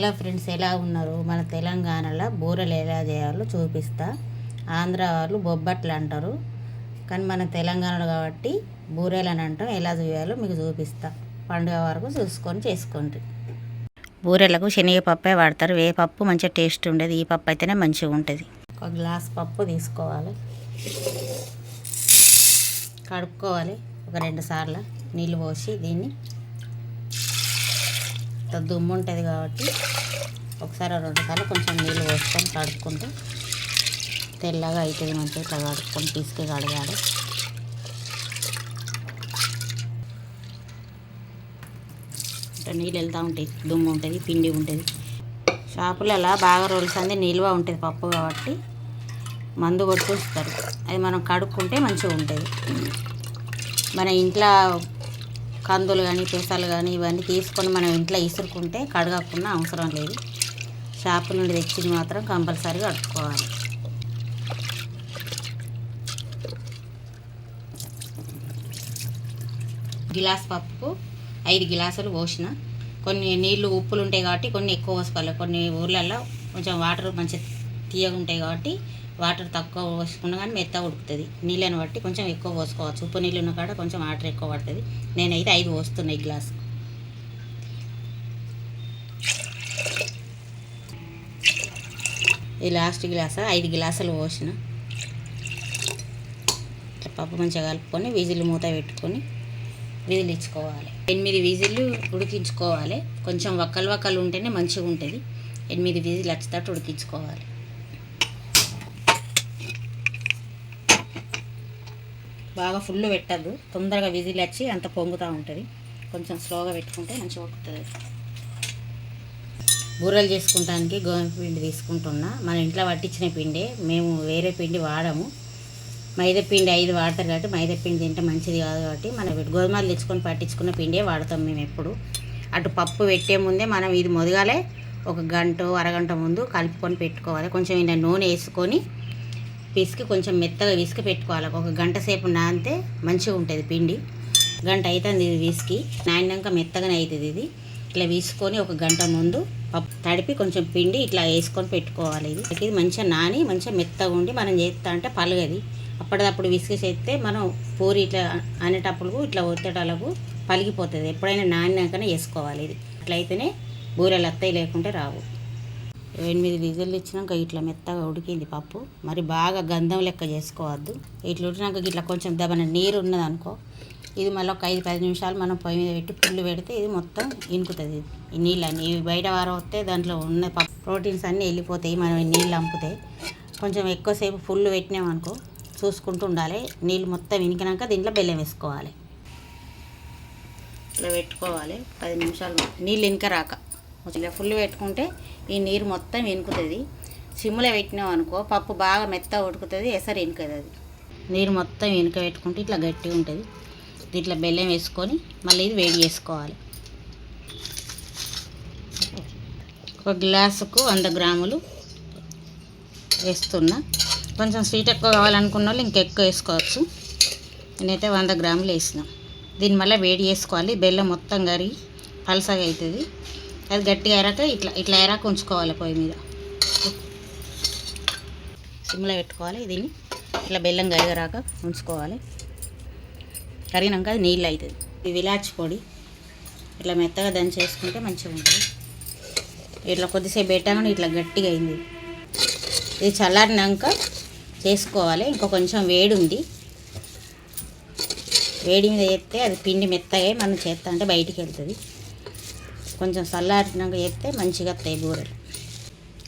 Hello friends ఎలా ఉన్నారు? మన తెలంగాణలో బూరెలు ఎలా చేయాలో చూపిస్తా. ఆంధ్ర వాళ్ళు బొబ్బట్లు అంటారు. కానీ మన తెలంగాణలో కాబట్టి బూరెలు అని అంటాం. ఎలా చేయాలో మీకు చూపిస్తా. పండుగ వరకు చూసుకొని చేసుకోండి. బూరెలకు శనగపప్పే వాడతారు. ఏ పప్పు మంచిగా టేస్ట్ ఉండేది ఈ పప్పు అయితేనే మంచిగా ఉంటుంది. ఒక గ్లాస్ పప్పు తీసుకోవాలి. కడుక్కోవాలి. ఒక రెండు సార్లు నీళ్ళు పోసి దీన్ని దుమ్ము ఉంటుంది కాబట్టి ఒకసారి రెండు సార్లు కొంచెం నీళ్ళు పోసుకొని కడుక్కుంటే తెల్లగా అవుతుంది మంచిగా ఇట్లా కడుక్కొని తీసుకు కడగాలి. ఇట్లా నీళ్ళు వెళ్తూ ఉంటాయి దుమ్ము ఉంటుంది పిండి ఉంటుంది. షాపులలో బాగా రోజులు నిల్వ ఉంటుంది పప్పు కాబట్టి మందు కొట్టుకుంటారు అది మనం కడుక్కుంటే మంచిగా ఉంటుంది. మన ఇంట్లో కందులు కానీ పెసలు కానీ ఇవన్నీ తీసుకొని మనం ఇంట్లో ఇసురుకుంటే కడగకుండా అవసరం లేదు. షాపు నుండి తెచ్చింది మాత్రం కంపల్సరీగా కట్టుకోవాలి. గిలాస్ పప్పుకు ఐదు గిలాసులు పోసిన. కొన్ని నీళ్ళు ఉప్పులు ఉంటాయి కాబట్టి కొన్ని ఎక్కువ పోసుకోవాలి. కొన్ని ఊర్లలో కొంచెం వాటర్ మంచిగా తీయగా ఉంటాయి కాబట్టి వాటర్ తక్కువ పోసుకున్నా కానీ మెత్తగా ఉడుకుతుంది. నీళ్ళని బట్టి కొంచెం ఎక్కువ పోసుకోవచ్చు. ఉప్పు నీళ్ళు ఉన్న కాడ కొంచెం వాటర్ ఎక్కువ పడుతుంది. నేనైతే ఐదు పోస్తున్నాయి ఈ గ్లాస్. ఈ లాస్ట్ గ్లాస్ ఐదు గ్లాసులు పోసిన. పప్పు మంచిగా కలుపుకొని విజిల్ మూత పెట్టుకొని విజిల్ ఇచ్చుకోవాలి. ఎనిమిది విజిల్లు ఉడికించుకోవాలి. కొంచెం వక్కలు వక్కలు ఉంటేనే మంచిగా ఉంటుంది ఎనిమిది విజిల్ వచ్చేటట్టు ఉడికించుకోవాలి. బాగా ఫుల్ పెట్టద్దు. తొందరగా విజిల్ వచ్చి అంత పొంగుతూ ఉంటుంది. కొంచెం స్లోగా పెట్టుకుంటే మంచిగా ఉడుకుతుంది. బూరెలు చేసుకుంటానికి గోధుమ పిండి తీసుకుంటున్నా. మన ఇంట్లో పట్టించిన పిండే. మేము వేరే పిండి వాడము. మైదా పిండి ఐదు వాడతారు కాబట్టి మైదా పిండి తింటే మంచిది కాదు కాబట్టి మనం గోధుమలు తెచ్చుకొని పట్టించుకున్న పిండే వాడతాం మేము ఎప్పుడు. అటు పప్పు పెట్టే ముందే మనం ఇది మొదగాలే. ఒక గంట అరగంట ముందు కలుపుకొని పెట్టుకోవాలి. కొంచెం ఇలా నూనె వేసుకొని పిసికి కొంచెం మెత్తగా విసికి పెట్టుకోవాలి. ఒక గంట సేపు నానితే మంచిగా ఉంటుంది పిండి. గంట అవుతుంది ఇది విసికి. నానినాక మెత్తగానే అవుతుంది ఇది. ఇట్లా వేసుకొని ఒక గంట ముందు తడిపి కొంచెం పిండి ఇట్లా వేసుకొని పెట్టుకోవాలి ఇది. ఇది మంచిగా నాని మంచిగా మెత్తగా ఉండి మనం చేస్తా అంటే పలగది. అప్పటిదప్పుడు విసిగి చేస్తే మనం పూరి ఇట్లా అనేటప్పుడు ఇట్లా ఒత్తడాలకు పలిగిపోతుంది. ఎప్పుడైనా నానినాకనే వేసుకోవాలి ఇది. అట్లయితేనే బూరెలు అత్తయి లేకుంటే రావు. ఎనిమిది విజిల్లు ఇచ్చినాక ఇట్లా మెత్తగా ఉడికింది పప్పు. మరి బాగా గంధం లెక్క చేసుకోవద్దు. ఇట్లా ఉడినాక ఇట్లా కొంచెం దమన నీరు ఉన్నది అనుకో. ఇది మళ్ళీ ఒక ఐదు పది నిమిషాలు మనం పొయ్యి మీద పెట్టి పుల్లు పెడితే ఇది మొత్తం ఇనుకుతుంది. ఈ నీళ్ళని ఇవి బయట వారం వస్తే దాంట్లో ఉన్న పప్పు ప్రోటీన్స్ అన్నీ వెళ్ళిపోతాయి. మనం నీళ్ళు అంపుతాయి కొంచెం ఎక్కువసేపు ఫుల్ పెట్టినామనుకో చూసుకుంటూ ఉండాలి. నీళ్ళు మొత్తం ఇనికినాక దీంట్లో బెల్లం వేసుకోవాలి. ఇట్లా పెట్టుకోవాలి. పది నిమిషాలు. నీళ్ళు ఇనక రాక. ఇలా ఫుల్ పెట్టుకుంటే ఈ నీరు మొత్తం ఇనుకుతుంది. సిమ్లో పెట్టినాం అనుకో పప్పు బాగా మెత్త ఉడుకుతుంది ఎసరు ఇనుకది అది. నీరు మొత్తం ఇనుక పెట్టుకుంటే ఇట్లా గట్టిగా ఉంటుంది. దీంట్లో బెల్లం వేసుకొని మళ్ళీ ఇది వేడి చేసుకోవాలి. ఒక గ్లాసుకు వంద గ్రాములు వేస్తున్నా. కొంచెం స్వీట్ ఎక్కువ కావాలనుకున్న వాళ్ళు ఇంకెక్కువ వేసుకోవచ్చు. నేనైతే వంద గ్రాములు వేసినాం. దీన్ని మళ్ళీ వేడి చేసుకోవాలి. బెల్లం మొత్తం కరిగి పలసగా అవుతుంది. అది గట్టిగా ఎరాక ఇట్లా ఇట్లా ఎరాక ఉంచుకోవాలి పొయ్యి మీద. సిమ్లో పెట్టుకోవాలి దీన్ని. ఇట్లా బెల్లం కరిగరాక ఉంచుకోవాలి. కరిగినాక అది నీళ్ళు అవుతుంది. ఇది విలాచి పొడి. ఇట్లా మెత్తగా దాన్ని చేసుకుంటే మంచిగా ఉంటుంది. ఇట్లా కొద్దిసేపు పెట్టాను ఇట్లా గట్టిగా అయింది. ఇది చల్లారినాక చేసుకోవాలి. ఇంకా కొంచెం వేడి ఉంది. వేడి మీద చేస్తే అది పిండి మెత్తగా మనం చేస్తా అంటే బయటికి వెళ్తుంది. కొంచెం చల్లారినాక వేస్తే మంచిగా వస్తాయి బూరెలు.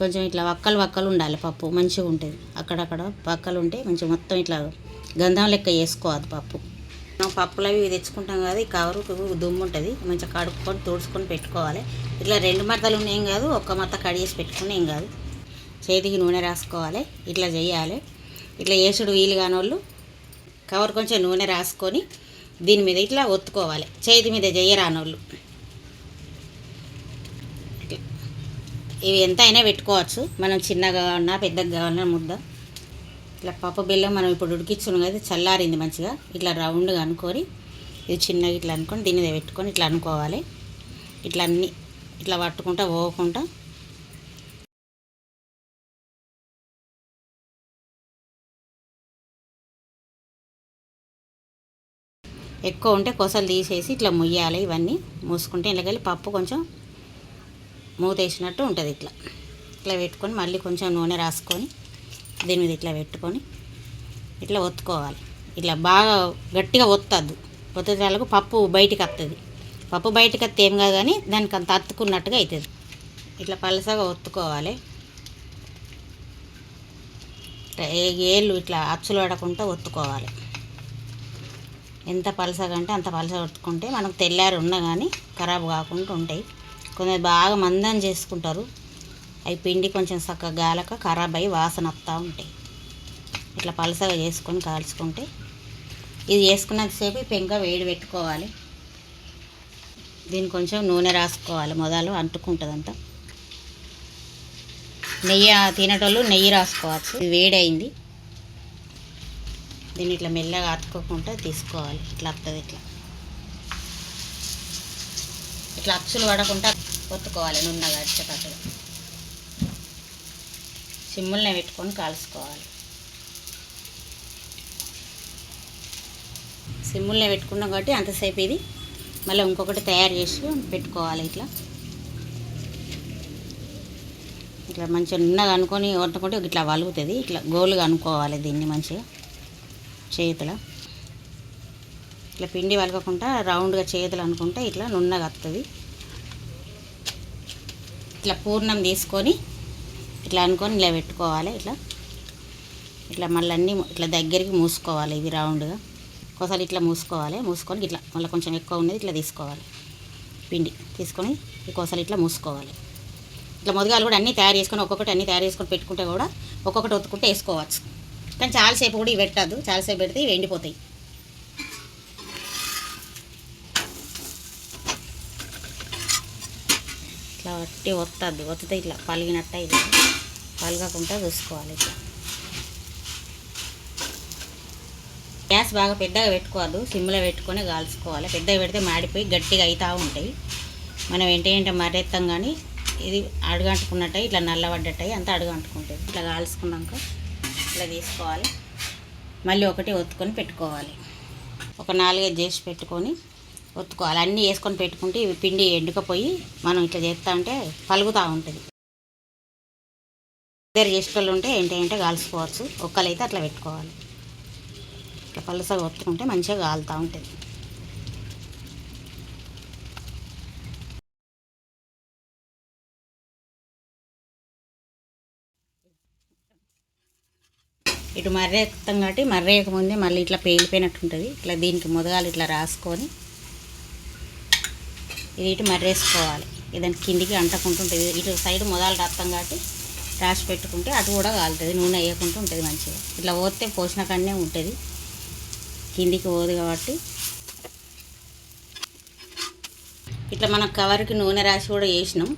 కొంచెం ఇట్లా వక్కలు వక్కలు ఉండాలి పప్పు మంచిగా ఉంటుంది. అక్కడక్కడ వక్కలు ఉంటే కొంచెం మొత్తం ఇట్లా గంధం లెక్క వేసుకోవద్దు పప్పు. మనం పప్పులు అవి తెచ్చుకుంటాం కదా ఈ కవరు దుమ్ము ఉంటుంది. మంచిగా కడుక్కొని తుడుచుకొని పెట్టుకోవాలి. ఇట్లా రెండు మడతలు ఉన్నాయి కాదు ఒక్క మత కడిగేసి పెట్టుకుని ఏం కాదు. చేతికి నూనె రాసుకోవాలి ఇట్లా చేయాలి. ఇట్లా వేసుడు వీలు కాని వాళ్ళు కవర్ కొంచెం నూనె రాసుకొని దీని మీద ఇట్లా ఒత్తుకోవాలి. చేతి మీద చెయ్యరాని ఇవి ఎంత అయినా పెట్టుకోవచ్చు. మనం చిన్నగా కావాలన్నా పెద్దగా కావాలన్నా ముద్ద. ఇట్లా పప్పు బెల్లం మనం ఇప్పుడు ఉడికించున్నాం కదా చల్లారింది మంచిగా. ఇట్లా రౌండ్గా అనుకొని ఇది చిన్నగా ఇట్లా అనుకొని దీనిదే పెట్టుకొని ఇట్లా అనుకోవాలి. ఇట్లా అన్ని ఇట్లా పట్టుకుంటా పోకుంటా ఎక్కువ ఉంటే కొసలు తీసేసి ఇట్లా ముయ్యాలి ఇవన్నీ. మూసుకుంటే ఇలాగెళ్ళి పప్పు కొంచెం మూత వేసినట్టు ఉంటుంది ఇట్లా. ఇట్లా పెట్టుకొని మళ్ళీ కొంచెం నూనె రాసుకొని దీని మీద ఇట్లా పెట్టుకొని ఇట్లా ఒత్తుకోవాలి. ఇట్లా బాగా గట్టిగా ఒత్తద్దు. ఒత్తేదాలకు పప్పు బయటికి వస్తుంది పప్పు బయటకు వస్తే ఏం కాదు కానీ దానికి అంత అత్తుకున్నట్టుగా అవుతుంది ఇట్లా పలసగా ఒత్తుకోవాలి. ఇట్లా ఏ- ఏళ్ళు ఇట్లా అచ్చులు పడకుండా ఒత్తుకోవాలి. ఎంత పలసగా అంటే అంత పలస ఒత్తుకుంటే మనకు తెల్లారి ఉన్నా కానీ ఖరాబ్ కాకుండా ఉంటాయి. కొందరు బాగా మందం చేసుకుంటారు. అవి పిండి కొంచెం చక్కగా గాలక ఖరాబ్ అయ్యి వాసన వస్తూ ఉంటాయి. ఇట్లా పలసగా చేసుకొని కాల్చుకుంటే ఇది చేసుకున్నంతసేపు ఈ పెంక వేడి పెట్టుకోవాలి. దీన్ని కొంచెం నూనె రాసుకోవాలి. మొదలు అంటుకుంటుందంతా. నెయ్యి తినేటోళ్ళు నెయ్యి రాసుకోవచ్చు. ఇది వేడైంది దీన్ని ఇట్లా మెల్లగా అతుక్కోకుండా తీసుకోవాలి. ఇట్లా వస్తుంది ఇట్లా. ఇట్లా అచ్చులు పడకుండా ఒత్తుకోవాలి నున్నగా వచ్చేటట్టుగా సిమ్ముల్నే పెట్టుకొని కాల్చుకోవాలి. సిమ్ముల్నే పెట్టుకున్నాం కాబట్టి అంతసేపు ఇది. మళ్ళీ ఇంకొకటి తయారు చేసి పెట్టుకోవాలి ఇట్లా. ఇట్లా మంచిగా నున్నగా అనుకొని వండుకుంటే ఇట్లా వలుగుతుంది. ఇట్లా గోలుగా అనుకోవాలి దీన్ని మంచిగా చేతుల. ఇట్లా పిండి వలగకుండా రౌండ్గా చేతులు అనుకుంటే ఇట్లా నున్నగా వస్తుంది ఇట్లా పూర్ణం తీసుకొని ఇట్లా అనుకొని ఇలా పెట్టుకోవాలి ఇట్లా. ఇట్లా మళ్ళీ అన్నీ ఇట్లా దగ్గరికి మూసుకోవాలి ఇవి రౌండ్గా. ఒకసారి ఇట్లా మూసుకోవాలి మూసుకొని ఇట్లా మళ్ళీ కొంచెం ఎక్కువ ఉన్నది ఇట్లా తీసుకోవాలి. పిండి తీసుకొని ఇంకోసారి ఇట్లా మూసుకోవాలి. ఇట్లా మొదగాలు కూడా అన్నీ తయారు చేసుకొని ఒక్కొక్కటి అన్నీ తయారు చేసుకొని పెట్టుకుంటే కూడా ఒక్కొక్కటి ఒత్తుకుంటే వేసుకోవచ్చు. కానీ చాలాసేపు కూడా ఇవి పెట్టద్దు చాలాసేపు పెడితే ఇవి ఎండిపోతాయి. ఇట్లా వస్తుంది ఒత్తద్దు ఇట్లా పలిగినట్ట ఇట్లా పలగకుండా చూసుకోవాలి ఇట్లా. గ్యాస్ బాగా పెద్దగా పెట్టుకోవద్దు సిమ్లో పెట్టుకొని కాల్చుకోవాలి. పెద్దగా పెడితే మాడిపోయి గట్టిగా అవుతూ ఉంటాయి. మనం ఏంటంటే మరెత్తాం కానీ ఇది అడుగంటుకున్నట్టయి ఇట్లా నల్లబడ్డట్టయి అంతా అడుగంటుకుంటుంది ఇట్లా కాల్చుకున్నాక ఇట్లా తీసుకోవాలి. మళ్ళీ ఒకటి ఒత్తుకొని పెట్టుకోవాలి. ఒక నాలుగైదు చేసి పెట్టుకొని ఒత్తుకోవాలి. అన్నీ వేసుకొని పెట్టుకుంటే ఇవి పిండి ఎండుకపోయి మనం ఇట్లా చేస్తా ఉంటే పలుగుతూ ఉంటుంది. ఇద్దరు చేసేటోళ్ళు ఉంటే ఏంటంటే కాల్చుకోవచ్చు. ఒక్కలైతే అట్లా పెట్టుకోవాలి. ఇట్లా పలుసగా ఒత్తుకుంటే మంచిగా కాలుతూ ఉంటుంది. ఇటు మర్రేస్తాం కాబట్టి మర్రేయకముందే మళ్ళీ ఇట్లా పేలిపోయినట్టుంటుంది ఇట్లా దీనికి ముదగాలు ఇట్లా రాసుకొని ఇది ఇటు మర్రేసుకోవాలి. ఇదని కిందికి అంటకుంటుంటుంది ఇటు సైడ్ మొదలు రాస్తాం కాబట్టి రాసి పెట్టుకుంటే అటు కూడా కాలుతుంది. నూనె వేయకుండా ఉంటుంది మంచిగా. ఇట్లా పోతే పోసిన కన్నే ఉంటుంది. కిందికి పోదు కాబట్టి. ఇట్లా మనం కవర్కి నూనె రాసి కూడా చేసినాం.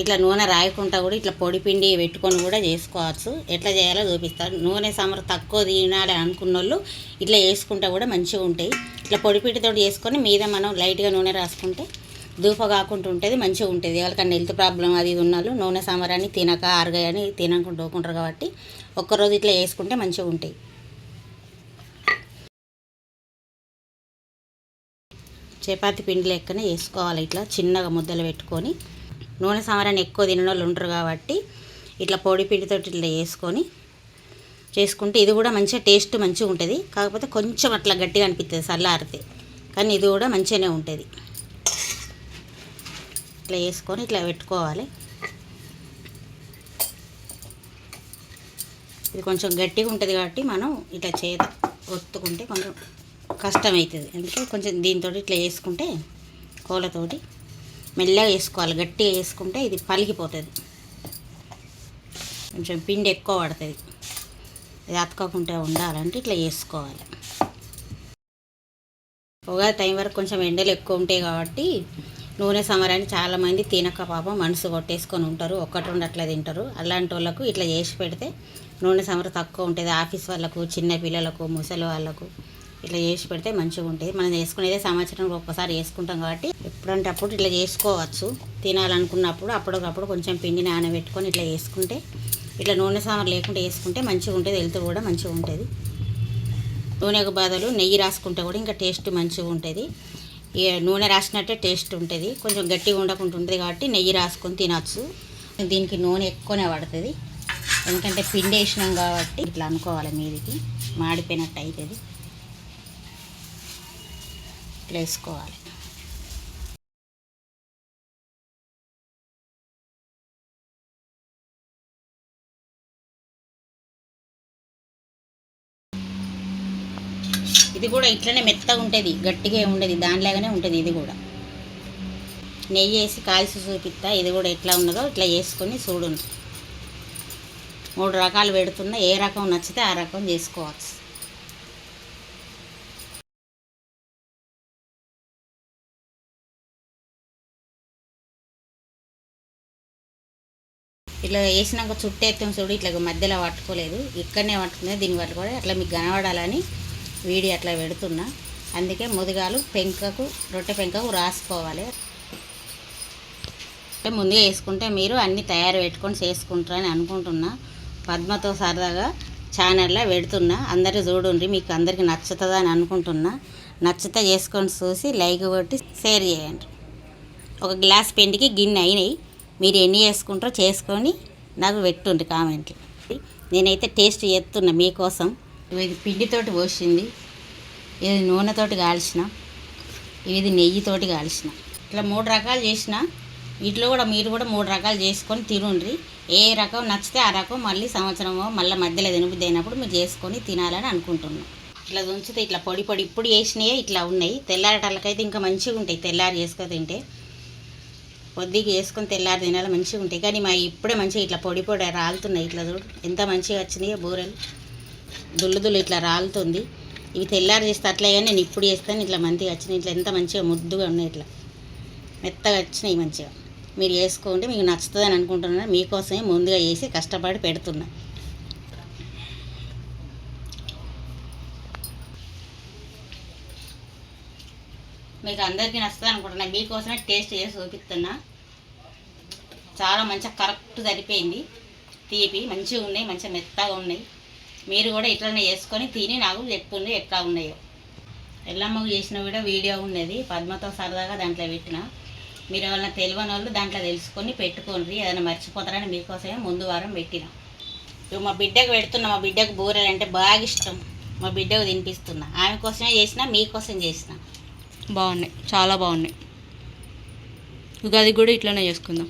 ఇట్లా నూనె రాయకుండా కూడా ఇట్లా పొడి పిండి పెట్టుకొని కూడా చేసుకోవచ్చు. ఎట్లా చేయాలో చూపిస్తారు నూనె సమర తక్కువ తినాలి అనుకున్న వాళ్ళు ఇట్లా వేసుకుంటే కూడా మంచిగా ఉంటాయి. ఇట్లా పొడి పిండితో చేసుకొని మీద మనం లైట్గా నూనె రాసుకుంటే దూప కాకుండా ఉంటుంది మంచిగా ఉంటుంది. ఎవరికన్నా హెల్త్ ప్రాబ్లం అది ఇది ఉన్న నూనె సాంబారాన్ని తినక ఆరగాయని తినకుండా పోకుంటారు కాబట్టి ఒక్కరోజు ఇట్లా వేసుకుంటే మంచిగా ఉంటాయి. చపాతి పిండి లెక్కనే వేసుకోవాలి ఇట్లా చిన్నగా ముద్దలు పెట్టుకొని నూనె సాంబారాన్ని ఎక్కువ తినని వాళ్ళు ఉంటారు కాబట్టి ఇట్లా పొడి పిండితో ఇట్లా వేసుకొని చేసుకుంటే ఇది కూడా మంచిగా టేస్ట్ మంచిగా ఉంటుంది. కాకపోతే కొంచెం అట్లా గట్టిగా అనిపిస్తుంది చల్లారితే కానీ ఇది కూడా మంచిగానే ఉంటుంది. ఇట్లా వేసుకొని ఇట్లా పెట్టుకోవాలి. ఇది కొంచెం గట్టిగా ఉంటుంది కాబట్టి మనం ఇట్లా చేత ఒత్తుకుంటే కొంచెం కష్టమవుతుంది అందుకే కొంచెం దీంతో ఇట్లా వేసుకుంటే కోలతోటి మెల్లగా వేసుకోవాలి. గట్టిగా వేసుకుంటే ఇది పలిగిపోతుంది. కొంచెం పిండి ఎక్కువ పడుతుంది. ఇది అతకకుండా ఉండాలంటే ఇట్లా వేసుకోవాలి. ఉగాది టైం వరకు కొంచెం ఎండలు ఎక్కువ ఉంటాయి కాబట్టి నూనె సమరాన్ని చాలామంది తినక పాపం మనసు కొట్టేసుకొని ఉంటారు. ఒక్కటి రెండు అట్లా తింటారు. అలాంటి వాళ్ళకు ఇట్లా చేసి పెడితే నూనె సమర తక్కువ ఉంటుంది. ఆఫీస్ వాళ్ళకు చిన్న పిల్లలకు ముసలి వాళ్ళకు ఇట్లా చేసి పెడితే మంచిగా ఉంటుంది. మనం చేసుకునేదే సంవత్సరం ఒక్కసారి చేసుకుంటాం కాబట్టి ఎప్పుడంటే అప్పుడు ఇట్లా చేసుకోవచ్చు. తినాలనుకున్నప్పుడు అప్పటికప్పుడు కొంచెం పిండి నానబెట్టుకొని ఇట్లా వేసుకుంటే ఇట్లా నూనె సాంబార్ లేకుండా వేసుకుంటే మంచిగా ఉంటుంది. హెల్త్ కూడా మంచిగా ఉంటుంది. నూనెకు బదులు నెయ్యి రాసుకుంటే కూడా ఇంకా టేస్ట్ మంచిగా ఉంటుంది. నూనె రాసినట్టే టేస్ట్ ఉంటుంది. కొంచెం గట్టిగా ఉండకుండా ఉంటుంది కాబట్టి నెయ్యి రాసుకొని తినచ్చు. దీనికి నూనె ఎక్కువనే పడుతుంది. ఎందుకంటే పిండి వేసినాం కాబట్టి ఇట్లా అనుకోవాలి మీదికి. మాడిపోయినట్టు అవుతుంది ఇట్లా వేసుకోవాలి. ఇది కూడా ఇట్లనే మెత్తగా ఉంటుంది గట్టిగా ఉండదు దానిలాగానే ఉంటుంది ఇది కూడా. నెయ్యి వేసి కాల్చి చూపిస్తా ఇది కూడా ఎట్లా ఉన్నదో ఇట్లా వేసుకొని చూడండి మూడు రకాలు పెడుతున్నా ఏ రకం నచ్చితే ఆ రకం చేసుకోవచ్చు. ఇట్లా వేసినాక చుట్టేస్తాం చూడు ఇట్లా మధ్యలో పట్టుకోలేదు. ఇక్కడనే పట్టుకునేది దీన్ని కూడా అట్లా మీకు కనబడాలని వీడియో అట్లా పెడుతున్నా. అందుకే ముదిగాలు పెంకకు రొట్టె పెంకకు రాసుకోవాలి. అంటే ముందుగా వేసుకుంటే మీరు అన్నీ తయారు పెట్టుకొని చేసుకుంటారని అనుకుంటున్నా. పద్మతో సరదాగా ఛానల్లో పెడుతున్నా. అందరూ చూడండి మీకు అందరికీ నచ్చుతుందా అని అనుకుంటున్నా. నచ్చితే చేసుకొని చూసి లైక్ కొట్టి షేర్ చేయండి. ఒక గ్లాస్ పిండికి గిన్నె అయినాయి. మీరు ఎన్ని చేసుకుంటారో చేసుకొని నాకు పెట్టుండ్రి కామెంట్లు. నేనైతే టేస్ట్ చేస్తున్నా మీకోసం. ఇది పిండితోటి పోసింది. ఇది నూనెతోటి కాల్చిన. ఇది నెయ్యితోటి కాల్చిన. ఇట్లా మూడు రకాలు చేసిన. వీటిలో కూడా మీరు కూడా మూడు రకాలు చేసుకొని తినుండ్రి. ఏ రకం నచ్చితే ఆ రకం మళ్ళీ సంవత్సరమో మళ్ళీ మధ్యలో తినబుద్ది అయినప్పుడు మీరు చేసుకొని తినాలని అనుకుంటున్నాం. ఇట్లా దుంచితే ఇట్లా పొడి పొడి ఇప్పుడు వేసినాయే ఇట్లా ఉన్నాయి. తెల్లారటల్లకైతే ఇంకా మంచిగా ఉంటాయి. తెల్లారి చేసుకొని తింటే పొద్దుకి వేసుకొని తెల్లారి తినాలి మంచిగా ఉంటాయి. కానీ మా ఇప్పుడే మంచిగా ఇట్లా పొడి పొడి రాలుతున్నాయి. ఇట్లా చూడు ఎంత మంచిగా వచ్చినాయో బూరెలు. దుల్లు దుల్లు ఇట్లా రాలుతుంది. ఇవి తెల్లారి చేస్తే అట్లే కానీ నేను ఇప్పుడు చేస్తాను ఇట్లా మంచిగా వచ్చినాయి ఇట్లా ఎంత మంచిగా ముద్దుగా ఉన్నాయి ఇట్లా. మెత్తగా వచ్చినాయి మంచిగా. మీరు వేసుకోండి మీకు నచ్చుతుందని అనుకుంటున్నా మీకోసమే ముందుగా వేసి కష్టపడి పెడుతున్నా. మీకు అందరికీ నచ్చుతుంది అనుకుంటున్నా మీకోసమే టేస్ట్ చేసి చూపిస్తున్నా. చాలా మంచిగా కరెక్ట్ సరిపోయింది. తీపి మంచిగా ఉన్నాయి మంచిగా మెత్తగా ఉన్నాయి. మీరు కూడా ఇట్లనే చేసుకొని తిని నాకు చెప్పుండి ఎట్లా ఉన్నాయో. ఎల్లమ్మకు చేసిన కూడా వీడియో ఉన్నది పద్మతో సరదాగా దాంట్లో పెట్టిన. మీరు ఎవరైనా తెలియని వాళ్ళు దాంట్లో తెలుసుకొని పెట్టుకోండి. ఏదైనా మర్చిపోతారని మీకోసమే ముందు వారం పెట్టిన. ఇవి మా బిడ్డకు పెడుతున్నా. మా బిడ్డకు బూరెలు అంటే బాగా ఇష్టం. మా బిడ్డకు తినిపిస్తున్నా. ఆమె కోసమే చేసిన మీకోసం చేసిన. బాగున్నాయి. చాలా బాగున్నాయి. ఉగాది కూడా ఇట్లానే చేసుకుందాం.